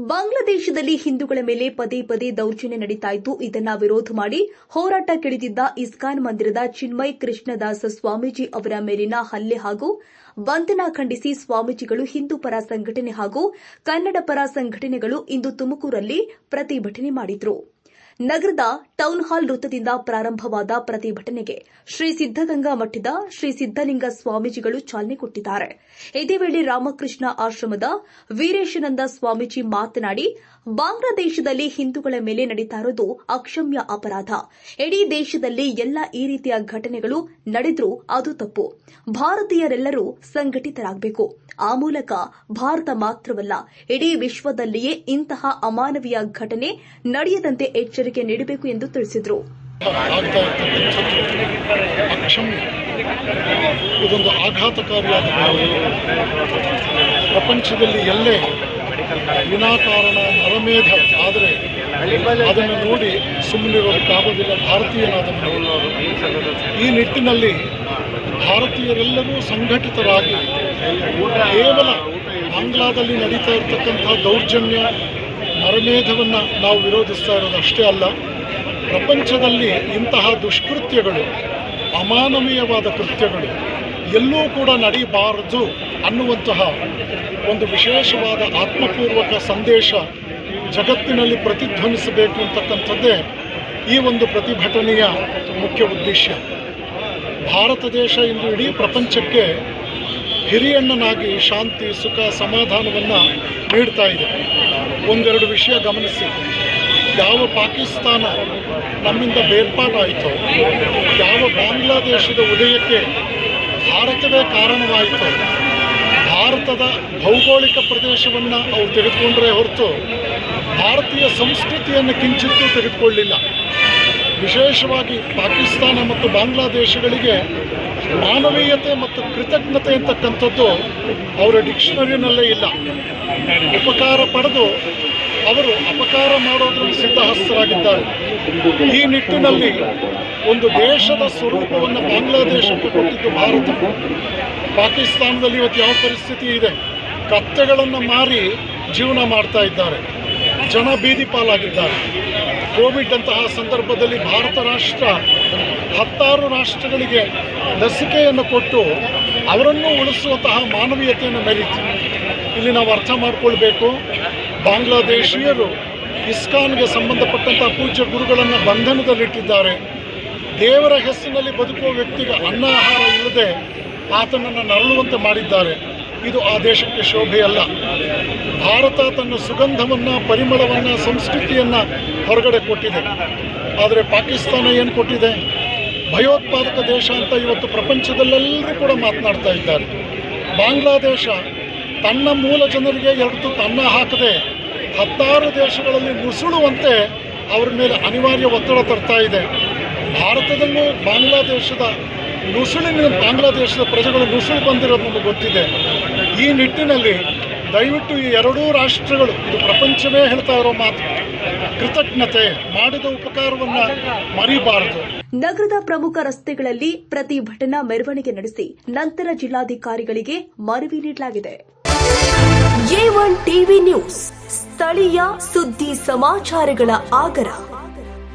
ಬಾಂಗ್ಲಾದೇಶದಲ್ಲಿ ಹಿಂದೂಗಳ ಮೇಲೆ ಪದೇ ಪದೇ ದೌರ್ಜನ್ಯ ನಡೀತಾ ಇದ್ದು ಇದನ್ನ ವಿರೋಧ ಮಾಡಿ ಹೋರಾಟಕ್ಕಿಳಿದಿದ್ದ ಇಸ್ಕಾನ್ ಮಂದಿರದ ಚಿನ್ಮಯ್ ಕೃಷ್ಣದಾಸ ಸ್ವಾಮೀಜಿ ಅವರ ಮೇಲಿನ ಹಲ್ಲೆ ಹಾಗೂ ಬಂಧನ ಖಂಡಿಸಿ ಸ್ವಾಮೀಜಿಗಳು ಹಿಂದೂ ಪರ ಸಂಘಟನೆ ಹಾಗೂ ಕನ್ನಡ ಪರ ಸಂಘಟನೆಗಳು ಇಂದು ತುಮಕೂರಲ್ಲಿ ಪ್ರತಿಭಟನೆ ಮಾಡಿದ್ರು. ನಗರದ ಟೌನ್ ಹಾಲ್ ವೃತ್ತದಿಂದ ಪ್ರಾರಂಭವಾದ ಪ್ರತಿಭಟನೆಗೆ ಶ್ರೀ ಸಿದ್ದಗಂಗಾ ಮಠದ ಶ್ರೀ ಸಿದ್ದಲಿಂಗ ಸ್ವಾಮೀಜಿಗಳು ಚಾಲನೆ ಕೊಟ್ಟಿದ್ದಾರೆ. ಇದೇ ವೇಳೆ ರಾಮಕೃಷ್ಣ ಆಶ್ರಮದ ವೀರೇಶನಂದ ಸ್ವಾಮೀಜಿ ಮಾತನಾಡಿ, ಬಾಂಗ್ಲಾದೇಶದಲ್ಲಿ ಹಿಂದೂಗಳ ಮೇಲೆ ನಡೀತಾ ಇರೋದು ಅಕ್ಷಮ್ಯ ಅಪರಾಧ. ಇಡೀ ದೇಶದಲ್ಲಿ ಎಲ್ಲ ಈ ರೀತಿಯ ಘಟನೆಗಳು ನಡೆದರೂ ಅದು ತಪ್ಪು. ಭಾರತೀಯರೆಲ್ಲರೂ ಸಂಘಟಿತರಾಗಬೇಕು. ಆ ಮೂಲಕ ಭಾರತ ಮಾತ್ರವಲ್ಲ, ಇಡೀ ವಿಶ್ವದಲ್ಲಿಯೇ ಇಂತಹ ಅಮಾನವೀಯ ಘಟನೆ ನಡೆಯದಂತೆ ಎಚ್ಚರಿಕೆ ನೀಡಬೇಕು ಎಂದು ತಿಳಿಸಿದರು. ಇದೊಂದು ಆಘಾತಕಾರಿಯಾದ ಪ್ರಪಂಚದಲ್ಲಿ ಎಲ್ಲೇ ವಿನಾಕಾರಣ ನರಮೇಧ ಆದರೆ ಅದನ್ನು ನೋಡಿ ಸುಮ್ಮನಿರೋದಕ್ಕಾಗೋದಿಲ್ಲ ಭಾರತೀಯನಾದ ನಾವು. ಈ ನಿಟ್ಟಿನಲ್ಲಿ ಭಾರತೀಯರೆಲ್ಲರೂ ಸಂಘಟಿತರಾಗಿ ಕೇವಲ ಬಾಂಗ್ಲಾದಲ್ಲಿ ನಡೀತಾ ಇರತಕ್ಕಂಥ ದೌರ್ಜನ್ಯ ನರಮೇಧವನ್ನು ನಾವು ವಿರೋಧಿಸ್ತಾ ಇರೋದು ಅಷ್ಟೇ ಅಲ್ಲ, ಪ್ರಪಂಚದಲ್ಲಿ ಇಂತಹ ದುಷ್ಕೃತ್ಯಗಳು, ಅಮಾನವೀಯವಾದ ಕೃತ್ಯಗಳು ಎಲ್ಲೂ ಕೂಡ ನಡೀಬಾರದು ಅನ್ನುವಂತಹ ಒಂದು ವಿಶೇಷವಾದ ಆತ್ಮಪೂರ್ವಕ ಸಂದೇಶ ಜಗತ್ತಿನಲ್ಲಿ ಪ್ರತಿಧ್ವನಿಸಬೇಕು ಅಂತಕ್ಕಂಥದ್ದೇ ಈ ಒಂದು ಪ್ರತಿಭಟನೆಯ ಮುಖ್ಯ ಉದ್ದೇಶ. ಭಾರತ ದೇಶ ಇಂದು ಇಡೀ ಪ್ರಪಂಚಕ್ಕೆ ಹಿರಿಯಣ್ಣನಾಗಿ ಶಾಂತಿ, ಸುಖ, ಸಮಾಧಾನವನ್ನು ನೀಡ್ತಾ ಇದೆ. ಒಂದೆರಡು ವಿಷಯ ಗಮನಿಸಿ. ಯಾವ ಪಾಕಿಸ್ತಾನ ನಮ್ಮಿಂದ ಬೇರ್ಪಾಡಾಯಿತೋ, ಯಾವ ಬಾಂಗ್ಲಾದೇಶದ ಉದಯಕ್ಕೆ ಭಾರತವೇ ಕಾರಣವಾಯಿತು, ಭಾರತದ ಭೌಗೋಳಿಕ ಪ್ರದೇಶವನ್ನು ಅವರು ತೆಗೆದುಕೊಂಡ್ರೆ ಹೊರತು ಭಾರತೀಯ ಸಂಸ್ಕೃತಿಯನ್ನು ಕಿಂಚಿತ್ತೂ ತೆಗೆದುಕೊಳ್ಳಿಲ್ಲ. ವಿಶೇಷವಾಗಿ ಪಾಕಿಸ್ತಾನ ಮತ್ತು ಬಾಂಗ್ಲಾದೇಶಗಳಿಗೆ ಮಾನವೀಯತೆ ಮತ್ತು ಕೃತಜ್ಞತೆ ಅಂತಕ್ಕಂಥದ್ದು ಅವರ ಡಿಕ್ಷನರಿನಲ್ಲೇ ಇಲ್ಲ. ಉಪಕಾರ ಪಡೆದು ಅವರು ಅಪಕಾರ ಮಾಡೋದ್ರಲ್ಲಿ ಸಿದ್ಧಹಸ್ತರಾಗಿದ್ದಾರೆ. ಈ ನಿಟ್ಟಿನಲ್ಲಿ ಒಂದು ದೇಶದ ಸ್ವರೂಪವನ್ನು ಬಾಂಗ್ಲಾದೇಶಕ್ಕೆ ಕೊಟ್ಟಿದ್ದು ಭಾರತ. ಪಾಕಿಸ್ತಾನದಲ್ಲಿ ಇವತ್ತು ಯಾವ ಪರಿಸ್ಥಿತಿ ಇದೆ? ಕತ್ತೆಗಳನ್ನು ಮಾರಿ ಜೀವನ ಮಾಡ್ತಾ ಇದ್ದಾರೆ. ಜನ ಬೀದಿ ಪಾಲಾಗಿದ್ದಾರೆ. ಕೋವಿಡ್ ಅಂತಹ ಸಂದರ್ಭದಲ್ಲಿ ಭಾರತ ರಾಷ್ಟ್ರ ಹತ್ತಾರು ರಾಷ್ಟ್ರಗಳಿಗೆ ಲಸಿಕೆಯನ್ನು ಕೊಟ್ಟು ಅವರನ್ನು ಉಳಿಸುವಂತಹ ಮಾನವೀಯತೆಯನ್ನು ಮೆರೀತು ಇಲ್ಲಿ ನಾವು ಅರ್ಥ ಮಾಡಿಕೊಳ್ಬೇಕು. ಬಾಂಗ್ಲಾದೇಶೀಯರು ಇಸ್ಕಾನ್ಗೆ ಸಂಬಂಧಪಟ್ಟಂತಹ ಪೂಜ್ಯ ಗುರುಗಳನ್ನು ಬಂಧನದಲ್ಲಿಟ್ಟಿದ್ದಾರೆ. ದೇವರ ಹೆಸರಿನಲ್ಲಿ ಬದುಕುವ ವ್ಯಕ್ತಿಗೆ ಅನ್ನ ಆಹಾರ ಇಲ್ಲದೆ ಆತನನ್ನು ನರಳುವಂತೆ ಮಾಡಿದ್ದಾರೆ. ಇದು ಆ ದೇಶಕ್ಕೆ ಶೋಭೆಯಲ್ಲ ಭಾರತ ತನ್ನ ಸುಗಂಧವನ್ನು, ಪರಿಮಳವನ್ನು, ಸಂಸ್ಕೃತಿಯನ್ನು ಹೊರಗಡೆ ಕೊಟ್ಟಿದೆ. ಆದರೆ ಪಾಕಿಸ್ತಾನ ಏನು ಕೊಟ್ಟಿದೆ? ಭಯೋತ್ಪಾದಕ ದೇಶ ಅಂತ ಇವತ್ತು ಪ್ರಪಂಚದಲ್ಲೆಲ್ಲರೂ ಕೂಡ ಮಾತನಾಡ್ತಾ ಇದ್ದಾರೆ. ಬಾಂಗ್ಲಾದೇಶ ತನ್ನ ಮೂಲ ಜನರಿಗೆ ಎರಡು ತನ್ನ ಹಾಕದೆ ಹತ್ತಾರು ದೇಶಗಳಲ್ಲಿ ನುಸುಳುವಂತೆ ಅವರ ಮೇಲೆ ಅನಿವಾರ್ಯ ಒತ್ತಡ ತರ್ತಾ ಇದೆ. ಭಾರತದಲ್ಲೂ ಬಾಂಗ್ಲಾದೇಶದ ನುಸುಳಿನ ಬಾಂಗ್ಲಾದೇಶದ ಪ್ರಜೆಗಳು ನುಸುಳು ಬಂದಿರೋದು ನಮಗೆ ಗೊತ್ತಿದೆ. ಈ ನಿಟ್ಟಿನಲ್ಲಿ ದಯವಿಟ್ಟು ಈ ಎರಡೂ ರಾಷ್ಟ್ರಗಳು, ಇದು ಪ್ರಪಂಚವೇ ಹೇಳ್ತಾ ಇರೋ ಮಾತು, ಕೃತಜ್ಞತೆ ಮಾಡಿದ ಉಪಕಾರವನ್ನ ಮರಿಬಾರದು. ನಗರದ ಪ್ರಮುಖ ರಸ್ತೆಗಳಲ್ಲಿ ಪ್ರತಿಭಟನಾ ಮೆರವಣಿಗೆ ನಡೆಸಿ ನಂತರ ಜಿಲ್ಲಾಧಿಕಾರಿಗಳಿಗೆ ಮನವಿ ನೀಡಲಾಗಿದೆ. ಎ ಒನ್ ಟಿವಿ ನ್ಯೂಸ್, ಸ್ಥಳೀಯ ಸುದ್ದಿ ಸಮಾಚಾರಗಳ ಆಗರ.